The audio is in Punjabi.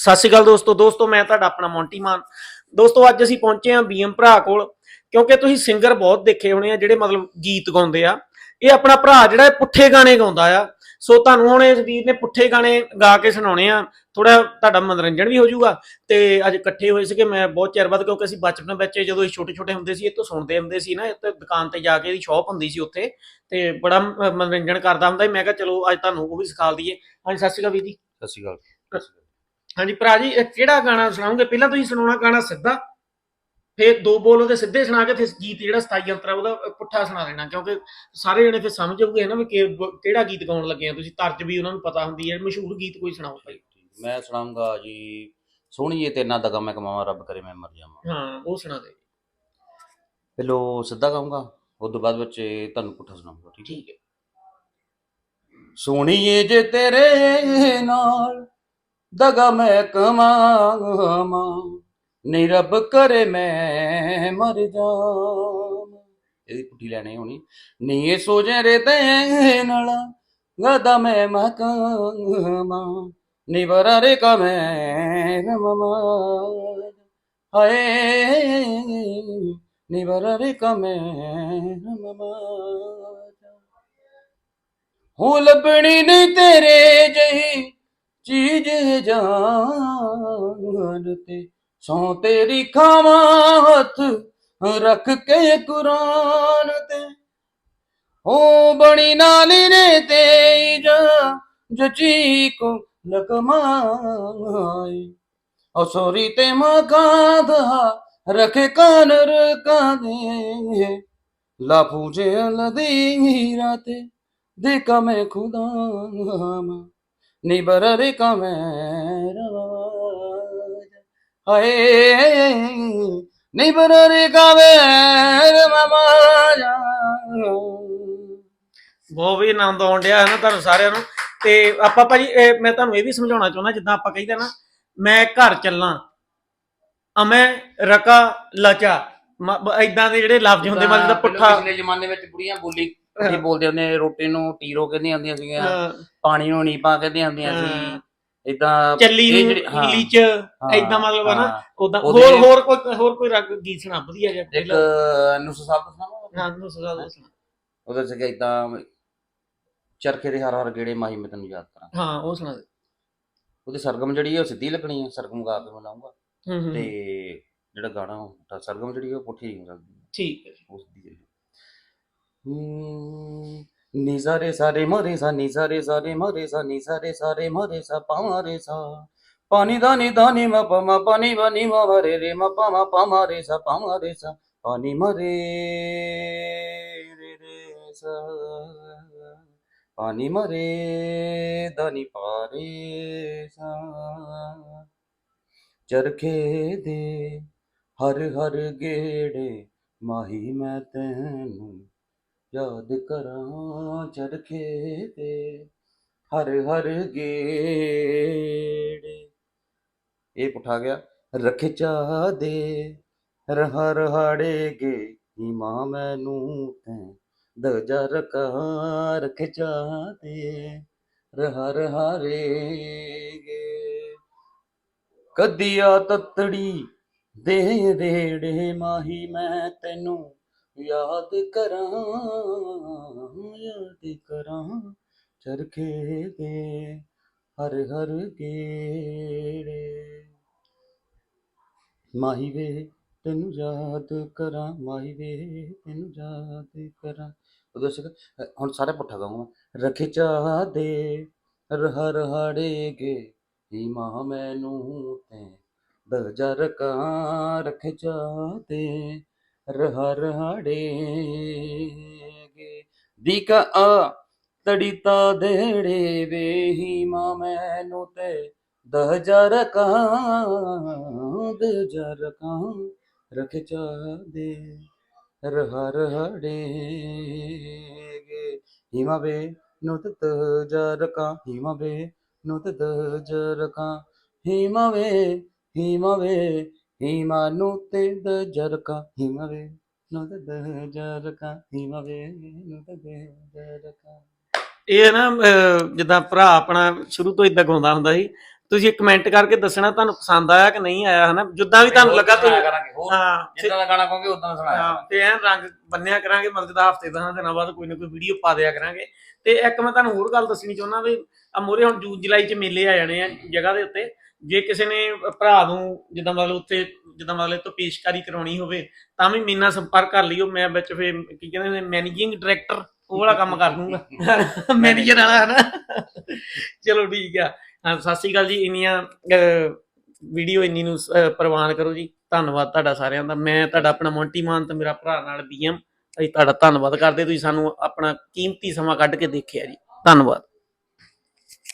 ਸਤਿ ਸ਼੍ਰੀ ਅਕਾਲ ਦੋਸਤੋ ਦੋਸਤੋ ਮੈਂ ਤੁਹਾਡਾ ਆਪਣਾ ਮੌਂਟੀ ਮਾਨ। ਦੋਸਤੋ ਅੱਜ ਅਸੀਂ ਪਹੁੰਚੇ ਹਾਂ ਬੀਐਮ ਭਰਾ ਕੋਲ ਕਿਉਂਕਿ ਤੁਸੀਂ ਸਿੰਗਰ ਬਹੁਤ ਦੇਖੇ ਹੋਣੇ ਆ ਜਿਹੜੇ ਮਤਲਬ ਗੀਤ ਗਾਉਂਦੇ ਆ। ਇਹ ਆਪਣਾ ਭਰਾ ਜਿਹੜਾ ਪੁੱਠੇ ਗਾਣੇ ਗਾਉਂਦਾ ਆ। ਸੋ ਤੁਹਾਨੂੰ ਹੁਣ ਇਸ ਵੀਰ ਨੇ ਪੁੱਠੇ ਗਾਣੇ ਗਾ ਕੇ ਸੁਣਾਉਣੇ ਆ। ਥੋੜਾ ਤੁਹਾਡਾ ਮਨੋਰੰਜਨ ਵੀ ਹੋ ਜਾਊਗਾ। ਤੇ ਅੱਜ ਇਕੱਠੇ ਹੋਏ ਸੀਗੇ ਮੈਂ ਬਹੁਤ ਚਿਰ ਬਾਅਦ ਕਿਉਂਕਿ ਅਸੀਂ ਬਚਪਨ ਵਿੱਚ ਜਦੋਂ ਅਸੀਂ ਛੋਟੇ ਛੋਟੇ ਹੁੰਦੇ ਸੀ ਇਹ ਤੋਂ ਸੁਣਦੇ ਹੁੰਦੇ ਸੀ ਨਾ ਇੱਥੇ ਦੁਕਾਨ ਤੇ ਜਾ ਕੇ ਇਹਦੀ ਸ਼ਾਪ ਹੁੰਦੀ ਸੀ ਉੱਥੇ। ਤੇ ਬੜਾ ਮਨੋਰੰਜਨ ਕਰਦਾ ਹੁੰਦਾ ਸੀ। ਮੈਂ ਕਿਹਾ ਚਲੋ ਅੱਜ ਤੁਹਾਨੂੰ ਉਹ ਵੀ ਸਿਖਾ ਦਈਏ। ਹਾਂਜੀ ਸਤਿ ਸ਼੍ਰੀ ਅਕਾਲ ਵੀਰ ਜੀ। ਸਤਿ ਸ਼੍ਰੀ ਅਕਾਲ। ਹਾਂਜੀ ਭਰਾ ਜੀ ਇਹ ਕਿਹੜਾ ਗਾਣਾ ਸੁਣਾਉਂਗੇ ਪਹਿਲਾਂ ਤੁਸੀਂ ਸੁਣਾਉਣਾ ਗਾਣਾ ਸਿੱਧਾ। ਫਿਰ ਦੋ ਬੋਲ ਉਹਦੇ ਸਿੱਧੇ ਸੁਣਾ ਕੇ ਫਿਰ ਗੀਤ ਜਿਹੜਾ 27 ਅੰਤਰਾ ਉਹਦਾ ਪੁੱਠਾ ਸੁਣਾ ਦੇਣਾ ਕਿਉਂਕਿ ਸਾਰੇ ਜਣੇ ਫਿਰ ਸਮਝ ਜਾਊਗੇ ਨਾ ਵੀ ਕਿਹੜਾ ਗੀਤ ਗਾਉਣ ਲੱਗੇ ਆ ਤੁਸੀਂ। ਤਰਜ ਵੀ ਉਹਨਾਂ ਨੂੰ ਪਤਾ ਹੁੰਦੀ ਹੈ ਮਸ਼ਹੂਰ ਗੀਤ ਕੋਈ ਸੁਣਾਓ ਭਾਈ? ਮੈਂ ਸੁਣਾਉਂਗਾ ਜੀ ਸੋਹਣੀਏ ਤੇ ਨਾ ਦਗਾ ਮੈਂ ਕਮਾਵਾਂ ਰੱਬ ਕਰੇ ਮੈਂ ਮਰ ਜਾਵਾਂ। ਹਾਂ ਉਹ ਸੁਣਾ ਦੇ। ਪਹਿਲੋ ਸਿੱਧਾ ਗਾਉਂਗਾ ਉਸ ਤੋਂ ਬਾਅਦ ਵਿੱਚ ਤੁਹਾਨੂੰ ਪੁੱਠਾ ਸੁਣਾਉਂਗਾ ਠੀਕ ਹੈ? ਠੀਕ ਹੈ। ਸੋਹਣੀਏ ਜੇ ਤੇਰੇ ਨਾਲ ਦਗਾ ਮੈਂ ਕਮਾਵਾਂ ਨਹੀਂ ਰੱਬ ਕਰੇ ਮੈਂ ਮਰ ਜਾਵਾਂ। ਇਹਦੀ ਪੁੱਠੀ ਲੈਣੀ ਹੋਣੀ। ਨਹੀਂ ਇਹ ਸੋਜੇ ਰੇ ਤੇ ਨਾਲ ਗਦਾ ਮੈਂ ਮਕਾਮਾ ਨਿਵਰਾ ਰੇ ਕਾ ਮੈਂ ਰਮਮਾ। ਹਾਏ ਨਿਵਰਾ ਰੇ ਕਾ ਮੈਂ ਰਮਮਾ। ਹੋ ਲੱਭਣੀ ਨਹੀਂ ਤੇਰੇ ਜਹੀ ਚੀਜ਼ ਜਾਨ ਤੇ ਸੋ ਤੇਰੀ ਖਾਵਾਂ ਹੱਥ ਰੱਖ ਕੇ ਕੁਰਾਨ ਤੇ। ਹੋ ਬਣੀ ਨਾਲੀ ਨੇ ਤੇ ਜਾ ਜਚੀ ਕੋ ਲਕਮਾਈ ਅਸੋਰੀ ਤੇ ਮਗਾਦਾ ਰਖੇ ਕਾਨ ਰਕਾਨੇ ਲਾ ਪੂਜੇ ਲਦੀ ਰਾਤੇ ਦੇਖਾ ਮੈਂ ਖੁਦਾ ਨਿਬਰ ਰੇ ਕਾ ਮੈਂ ਰਵਾਜ। ਹਾਏ ਨਿਬਰ ਰੇ ਕਾ ਮੈਂ ਰਵਾਜ। ਬਹੁਤ ਵੀ ਆਨੰਦ ਆਉਣ ਡਿਆ ਹੈ ਨਾ ਤੁਹਾਨੂੰ ਸਾਰਿਆਂ ਨੂੰ। ਤੇ ਆਪਾਂ ਭਾਜੀ ਇਹ ਮੈਂ ਤੁਹਾਨੂੰ ਇਹ ਵੀ ਸਮਝਾਉਣਾ ਚਾਹੁੰਦਾ ਜਿੱਦਾਂ ਆਪਾਂ ਕਹੀਦਾ ਨਾ ਮੈਂ ਘਰ ਚੱਲਾਂ ਅਮੈ ਰਕਾ ਲਚਾ। ਇਦਾਂ ਦੇ ਜਿਹੜੇ ਲਫ਼ਜ਼ ਹੁੰਦੇ ਮਤਲਬ ਜਿੱਦਾਂ ਪੁੱਠਾ ਪਿਛਲੇ ਜ਼ਮਾਨੇ ਵਿੱਚ ਬੁੜੀਆਂ ਬੋਲੀ ਇਹ ਬੋਲਦੇ ਹੁੰਦੇ ਰੋਟੀ ਨੂੰ ਟੀਰੋ ਕਹਿੰਦੀਆਂ ਹੁੰਦੀਆਂ ਸੀਗੀਆਂ ਪਾਣੀ ਨੂੰ ਨੀਪਾ ਕਹਿੰਦੀਆਂ ਹੁੰਦੀਆਂ ਹਾਂ। ਸੀ। ਇਦਾਂ ਚੱਲੀ ਇਹ ਨੂੰ ਜਿਹੜੀ- ਹਾਂ, ਇੰਗਲਿਸ਼ ਹਾਂ, ਇਦਾਂ ਮਤਲਬ ਹੈ। ਨਾ। ਉਦਾਂ ਹੋਰ ਹੋਰ ਕੋਈ ਹੋਰ ਕੋਈ ਰਗ ਗੀਤ ਸੁਣਾ ਵਧੀਆ ਜਿਹਾ ਇੱਕ ਨੁਸ ਸਾਹਿਬ ਦਾ ਸੁਣਾਵਾਂ ਹਾਂ ਨੂੰ ਸਜ਼ਾ ਦੋ ਸੁਣਾ। ਉਹਦੇ ਚ ਇਦਾਂ ਚਰਖੇ ਦੇ ਹਰ ਹਰ ਗੇੜੇ ਮਾਹੀ ਮੈਂ ਤੈਨੂੰ ਯਾਦ ਕਰਾਂ। ਹਾਂ ਉਹ ਸੁਣਾ ਦੇ। ਉਹਦੀ ਸਰਗਮ ਜਿਹੜੀ ਹੈ ਉਹ ਸਿੱਧੀ ਲੱਗਣੀ ਹੈ ਸਰਗਮ ਗਾ ਕੇ ਮੈਂ ਲਾਉਂਗਾ ਤੇ ਜਿਹੜਾ ਗਾਣਾ ਉਹ ਸਰਗਮ ਜਿਹੜੀ ਉਹ ਪੁੱਠੀ ਹੋ ਸਕਦੀ ਠੀਕ ਹੈ। ਉਸ ਦੀ ਜਿਹੜੀ ਹਮ, ਨੀ ਸਾਰੇ ਸਾਰੇ ਮਰੇ ਸਾ ਨੀ ਸਾਰੇ ਸਾਰੇ ਮਰੇ ਸਾ ਨੀ ਸਾਰੇ ਸਾਰੇ ਮਰੇ ਸਾ ਪਾਰੇ ਸਾ। ਪਾਣੀ ਦਾਨੀ ਦਾਨੀ ਮ ਪ ਮ ਪਾਣੀ ਬਨੀ ਮ ਮਰੇ ਰੇ ਮ ਪਾ ਮ ਪਾ ਮਰੇ ਸਾ ਪਾ ਮਰੇ ਪਾਣੀ ਮਰੇ ਰੇ ਮਰੇ ਦਾਨੀ ਪਾਰੇ ਸਾ। ਚਰਖੇ ਦੇ ਹਰ ਹਰ ਗੇੜੇ ਮਾਹੀ ਮੈਂ ਤੈਨੂੰ ਯਾਦ ਕਰਾਂ ਚਰਖੇ ਤੇ ਹਰ ਹਰ ਗੇੜੇ। ਇਹ ਪੁੱਠਾ ਗਿਆ, ਰੱਖੇ ਚਾ ਦੇ ਰਹਾ ਰਹਾੜੇ ਗੇ ਹੀਮਾ ਮੈਨੂੰ ਤੈਂ ਦਜਾ ਰਕਾ ਰੱਖੇ ਚਾ ਦੇ ਰਹਾ ਰਹਾਰੇ ਗੇ ਕਦੀਆ ਤਤੜੀ ਦੇ ਰੇੜੇ ਮਾਹੀ ਮੈਂ ਤੈਨੂੰ ਯਾਦ ਕਰਾਂ ਯਾਦ ਕਰਾਂ, ਚਰਖੇ ਦੇ ਹਰ ਹਰ ਗੇੜੇ। ਮਾਹੀ ਵੇ, ਤੈਨੂੰ ਯਾਦ ਕਰਾਂ, ਮਾਹੀ ਵੇ, ਤੈਨੂੰ ਯਾਦ ਕਰਾਂ। ਉਦੋਂ ਸਿੱਖ ਹੁਣ ਸਾਰਾ ਪੁੱਠਾ ਗਾਉਂਗਾ ਰਖੇ ਚਾਹ ਦੇ ਰਹ ਰਹਾੜੇ ਹੀ ਮਾਂ ਮੈਨੂੰ ਤੇ ਦਜਰ ਕਾਂ ਰਖ ਚਾਹਤੇ ਰਹਾ ਰਹਾੜੇ ਗੇ ਦੀਕ ਆ, ਤੜੀਤਾ ਦੇੜੇ ਵੇਹੀ ਮਾਂ ਮੈਨੂੰ ਤੇ। ਦਜਰ ਕਾਂ ਦਜਰ ਕਾਂ ਰਖ ਚਾਹਦੇ ਰਹਾ ਰਹਾੜੇ ਗੇ ਹੀਮਾ ਵੇ ਨੁਤ ਦਜਰ ਕਾਂ, ਹੀਮਾ ਵੇ ਨੁਤ ਦਜਰ ਕਾਂ। ਹੀਮਾ ਵੇ ਹੀਮਾ ਵੇ ਇਹ ਨਾ ਅਹ, ਜਿੱਦਾਂ ਭਰਾ ਆਪਣਾ ਸ਼ੁਰੂ ਤੋਂ ਇਦਾਂ ਗਾਉਂਦਾ ਹੁੰਦਾ ਸੀ। ਤੁਸੀਂ ਕਮੈਂਟ ਕਰਕੇ ਦੱਸਣਾ ਤੁਹਾਨੂੰ ਪਸੰਦ ਆਇਆ ਕਿ ਨਹੀਂ ਆਇਆ ਹਨਾ? ਜਿੱਦਾਂ ਵੀ ਤੁਹਾਨੂੰ ਲੱਗਾ ਤੁਸੀਂ ਕਰਾਂਗੇ? ਹੋਰ ਹਾਂ ਜਿੱਦਾਂ ਦਾ ਗਾਣਾ ਕਹੋਗੇ ਉਦਾਂ ਦਾ ਸੁਣਾਇਆ ਹਾਂ ਤੇ ਐਨ ਰੰਗ ਬੰਨਿਆ ਕਰਾਂਗੇ ਮਤਲਬ ਦਾ ਹਫ਼ਤੇ ਦਸਾਂ ਦਿਨਾਂ ਬਾਅਦ ਕੋਈ ਨਾ ਕੋਈ ਵੀਡੀਓ ਪਾ ਦਿਆ ਕਰਾਂਗੇ। ਤੇ ਇੱਕ ਮੈਂ ਤੁਹਾਨੂੰ ਹੋਰ ਗੱਲ ਦੱਸਣੀ ਚਾਹੁੰਦਾ ਵੀ ਆ ਮੋਰੇ ਹੁਣ ਜੂਨ ਜੁਲਾਈ ਚ ਮੇਲੇ ਆ ਜਾਣੇ ਆ ਜਗ੍ਹਾ ਦੇ ਉੱਤੇ। ਜੇ ਕਿਸੇ ਨੇ ਭਰਾ ਨੂੰ ਜਿੱਦਾਂ ਮਤਲਬ ਉੱਥੇ ਜਿੱਦਾਂ ਮਤਲਬ ਤੋਂ ਪੇਸ਼ਕਾਰੀ ਕਰਾਉਣੀ ਹੋਵੇ ਤਾਂ ਵੀ ਮੇਰੇ ਨਾਲ ਸੰਪਰਕ ਕਰ ਲਿਓ ਮੈਂ ਵਿੱਚ ਫੇ ਕੀ ਕਹਿੰਦੇ ਨੇ ਮੈਨੇਜਿੰਗ ਡਾਇਰੈਕਟਰ ਉਹ ਵਾਲਾ ਕੰਮ ਕਰ ਦੂੰਗਾ। ਮੈਨੇਜਰ ਵਾਲਾ ਹਨਾ? ਚਲੋ ਠੀਕ ਆ। ਸਤਿ ਸ਼੍ਰੀ ਅਕਾਲ ਜੀ ਇੰਨੀਆਂ ਵੀਡੀਓ ਇੰਨੀ ਨੂੰ ਪ੍ਰਵਾਨ ਕਰੋ ਜੀ। ਧੰਨਵਾਦ ਤੁਹਾਡਾ ਸਾਰਿਆਂ ਦਾ। ਮੈਂ ਤੁਹਾਡਾ ਆਪਣਾ ਮੌਂਟੀ ਮਾਨ ਤੇ ਮੇਰਾ ਭਰਾ ਨਾਲ ਬੀਐਮ ਅਸੀਂ ਤੁਹਾਡਾ ਧੰਨਵਾਦ ਕਰਦੇ ਤੁਸੀਂ ਸਾਨੂੰ ਆਪਣਾ ਕੀਮਤੀ ਸਮਾਂ ਕੱਢ ਕੇ ਦੇਖਿਆ ਜੀ। ਧੰਨਵਾਦ।